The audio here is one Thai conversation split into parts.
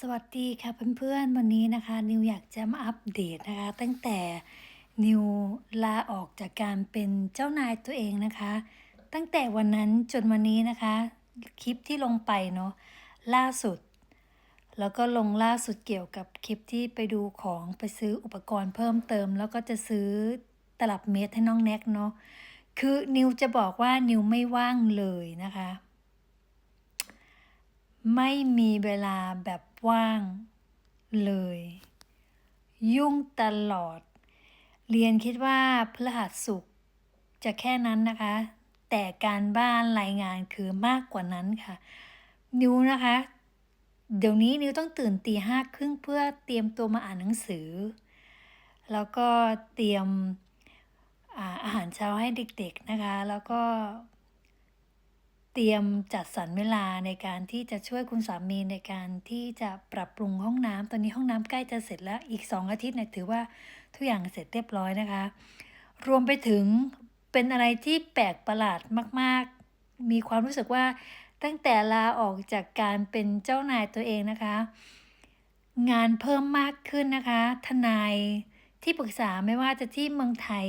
สวัสดีค่ะเพื่อนๆวันนี้นะคะ นิวอยากจะมาอัปเดตนะคะ ตั้งแต่นิวลาออกจากการเป็นเจ้านายตัวเองนะคะ ตั้งแต่วันนั้นจนวันนี้นะคะ คลิปที่ลงไปเนาะล่าสุด แล้วก็ลงล่าสุดเกี่ยวกับคลิปที่ไปดูของไปซื้ออุปกรณ์เพิ่มเติม แล้วก็จะซื้อตลับเมตรให้น้องแน็กเนาะคือนิวจะบอกว่านิวไม่ว่างเลยนะคะ ไม่มีเวลาแบบ ว่าง เลย ยุ่งตลอด เรียนคิดว่าพฤหัสสุขจะแค่นั้นนะคะ แต่การบ้านรายงานคือมากกว่านั้นค่ะ นิวนะคะ เดี๋ยวนี้นิวต้องตื่นตีห้าครึ่งเพื่อเตรียมตัวมาอ่านหนังสือ แล้วก็เตรียมอาอาหารเช้าให้เด็กๆนะคะ แล้วก็ เตรียมจัดสรรเวลาในการที่จะช่วยคุณสามีในการที่จะปรับปรุงห้องน้ำตอนนี้ห้องน้ำใกล้จะเสร็จแล้วอีกสองอาทิตย์เนี่ยถือว่าทุกอย่างเสร็จเรียบร้อยนะคะ รวมไปถึงเป็นอะไรที่แปลกประหลาดมาก ๆ มีความรู้สึกว่าตั้งแต่ลาออกจากการเป็นเจ้านายตัวเองนะคะ งานเพิ่มมากขึ้นนะคะ ทนายที่ปรึกษาไม่ว่าจะที่เมืองไทย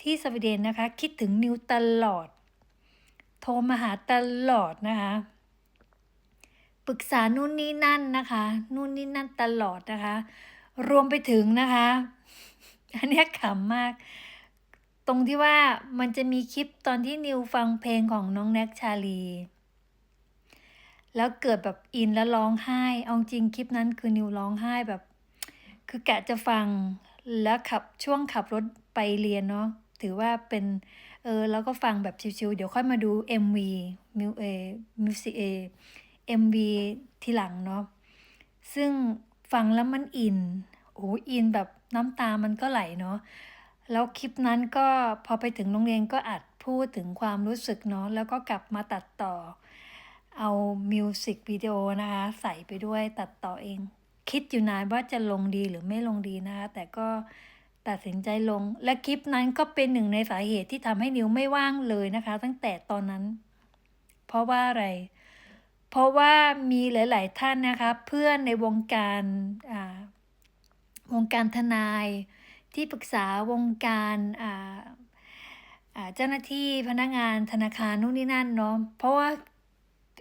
ที่สวีเดนนะคะ คิดถึงนิวตลอด โทรมาหาตลอดนะคะ ปรึกษานู่นนี่นั่นนะคะ นู่นนี่นั่นตลอดนะคะ รวมไปถึงนะคะ อันนี้ขำมาก ตรงที่ว่ามันจะมีคลิปตอนที่นิวฟังเพลงของน้องแน็กชาลี แล้วเกิดแบบอินแล้วร้องไห้ เอาจริงคลิปนั้นคือนิวร้องไห้แบบ คือกะจะฟังแล้วขับช่วงขับรถไปเรียนเนาะถือว่าเป็น ออแล้วก็ฟังแบบชิวๆเดี๋ยวค่อยมาดู MV มิวเอมิวสิเอ MV ทีหลังเนาะซึ่งฟังแล้วมันอินโอ้อินแบบน้ำตามันก็ไหลเนาะแล้วคลิปนั้นก็พอไปถึงโรงเรียนก็อัดพูดถึงความรู้สึกเนาะแล้วก็กลับมาตัดต่อ เอามิวสิกวิดีโอนะคะใส่ไปด้วยตัดต่อเอง คิดอยู่นานว่าจะลงดีหรือไม่ลงดีนะคะแต่ก็ ตัดสินใจลง และคลิปนั้นก็เป็นหนึ่งในสาเหตุที่ทำให้นิวไม่ว่างเลยนะคะ ตั้งแต่ตอนนั้น เพราะว่าอะไร เพราะว่ามีหลาย ๆ ท่านนะคะ เพื่อนในวงการอ่าวงการทนาย ที่ปรึกษาวงการอ่าอ่าเจ้าหน้าที่พนักงานธนาคารนู่นนี่นั่นเนาะเพราะว่า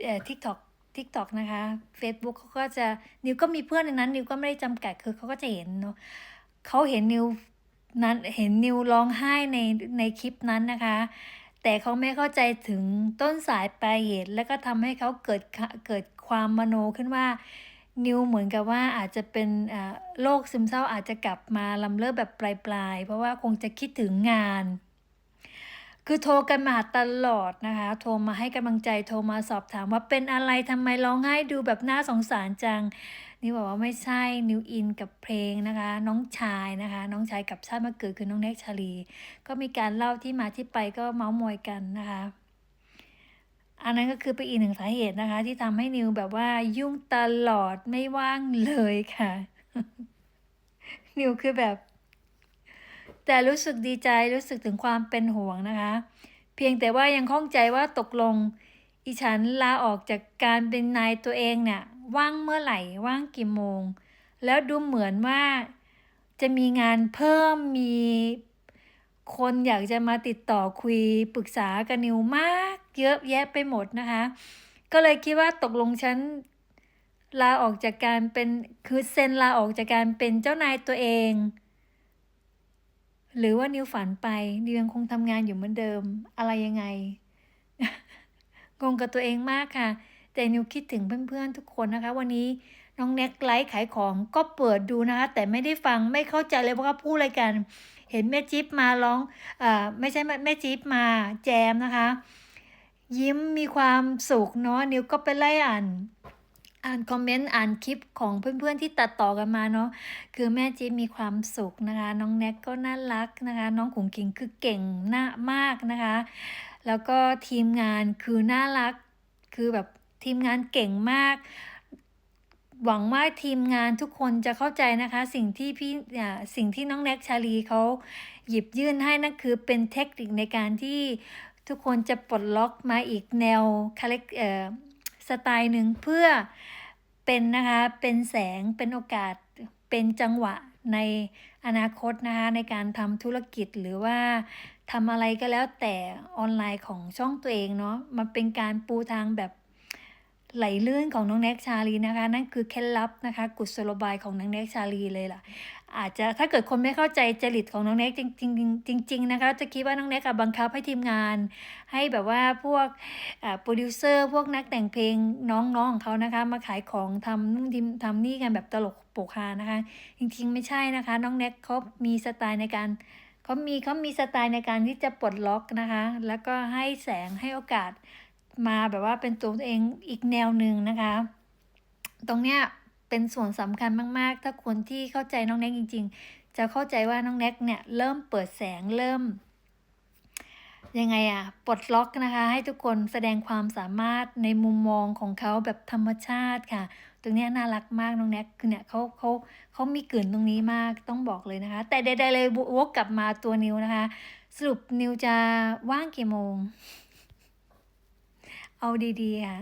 เอ่อ TikTok TikTok นะคะ Facebook เขาก็จะนิวก็มีเพื่อนในนั้น นิวก็ไม่ได้จำกัดคือเขาก็จะเห็นเนาะ เขาเห็นนิวนั้นเห็นนิวร้องไห้ในในคลิปนั้นนะคะ แต่เขาไม่เข้าใจถึงต้นสายปลายเหตุ แล้วก็ทำให้เขาเกิดค่ะเกิดความมโนขึ้นว่านิวเหมือนกับว่าอาจจะเป็นอ่าโรคซึมเศร้าอาจจะกลับมาลำเลิกแบบปลายๆ เพราะว่าคงจะคิดถึงงาน คือโทรกันมาตลอดนะคะ โทรมาให้กำลังใจโทรมาสอบถามว่าเป็นอะไรทำไมร้องไห้ดูแบบน่าสงสารจัง นิวบอกว่าไม่ใช่นิวอินกับเพลงนะคะ น้องชายนะคะ น้องชายกับชาติมาเกิดคือน้องเน็กชาลี ก็มีการเล่าที่มาที่ไปก็เมาส์มอยกันนะคะ อันนั้นก็คือเป็นอีกหนึ่งสาเหตุนะคะ ที่ทำให้นิวแบบว่ายุ่งตลอดไม่ว่างเลยค่ะ นิวคือแบบ แต่รู้สึกดีใจรู้สึกถึงความเป็นห่วงนะคะ เพียงแต่ว่ายังข้องใจว่าตกลงอีฉันลาออกจากการเป็นนายตัวเองเนี่ย ว่างเมื่อไหร่ว่างกี่โมง แล้วดูเหมือนว่าจะมีงานเพิ่มมีคนอยากจะมาติดต่อคุยปรึกษากับนิวมาก เยอะแยะไปหมดนะคะ ก็เลยคิดว่าตกลงฉันลาออกจากการเป็นคือเซ็นลาออกจากการเป็นเจ้านายตัวเอง หรือว่านิวฝันไปนิวยังคงทำงานอยู่เหมือนเดิมอะไรยังไงงงกับตัวเองมากค่ะ แต่นิวคิดถึงเพื่อนๆทุกคนนะคะ วันนี้น้องแน็กไลฟ์ขายของก็เปิดดูนะคะ แต่ไม่ได้ฟังไม่เข้าใจเลยว่าเขาพูดอะไรกัน เห็นแม่จิ๊บมาร้องอ่าไม่ใช่แม่แม่จิ๊บมาแจมนะคะ ยิ้มมีความสุขเนาะนิวก็ไปไล่อ่านอ่านคอมเมนต์อ่านคลิปของเพื่อนๆที่ตัดต่อกันมาเนาะคือแม่จิ๊บมีความสุขนะคะ น้องแน็กก็น่ารักนะคะ น้องขุงกิงคือเก่งน่ามากนะคะ แล้วก็ทีมงานคือน่ารักคือแบบ ทีมงานเก่งมาก หวังว่าทีมงานทุกคนจะเข้าใจนะคะ สิ่งที่พี่อ่าสิ่งที่น้องแน็กชาลีเขาหยิบยื่นให้นั่นคือเป็นเทคนิคในการที่ทุกคนจะปลดล็อกมาอีกแนวคาแรคเอ่อสไตล์หนึ่งเพื่อเป็นนะคะ เป็นแสงเป็นโอกาสเป็นจังหวะในอนาคตนะคะ ในการทำธุรกิจหรือว่าทำอะไรก็แล้วแต่ออนไลน์ของช่องตัวเองเนาะมันเป็นการปูทางแบบ ไหลลื่นของน้องแน็กชาลีนะคะ นั่นคือเคล็ดลับนะคะ กุศโลบายของน้องแน็กชาลีเลยล่ะ อาจจะถ้าเกิดคนไม่เข้าใจจริตของน้องแน็กจริงๆจริงๆนะคะ จะคิดว่าน้องแน็กอะบังคับให้ทีมงาน ให้แบบว่าพวกโปรดิวเซอร์พวกนักแต่งเพลงน้องๆของเขานะคะ มาขายของทำนู่นทิมทำนี่กันแบบตลกโปกฮานะคะ จริงๆ ไม่ใช่นะคะ น้องแน็กเขามีสไตล์ในการเขามีเขามีสไตล์ในการที่จะปลดล็อกนะคะ แล้วก็ให้แสงให้โอกาส มาแบบว่าเป็นตัวตัวเองอีกแนวหนึ่งนะคะ ตรงเนี้ยเป็นส่วนสำคัญมาก ๆ ถ้าคนที่เข้าใจน้องแน็กจริง ๆ จะเข้าใจว่าน้องแน็กเนี่ยเริ่มเปิดแสงเริ่ม ยังไงอะปลดล็อกนะคะ ให้ทุกคนแสดงความสามารถในมุมมองของเขาแบบธรรมชาติค่ะ ตรงเนี้ยน่ารักมากน้องแน็กคือเนี่ยเขาเขาเขามีกลิ่นตรงนี้มากต้องบอกเลยนะคะ แต่ใดๆเลยวกกลับมาตัวนิวนะคะ สรุปนิวจะว่างกี่โมง เอาดีๆฮะ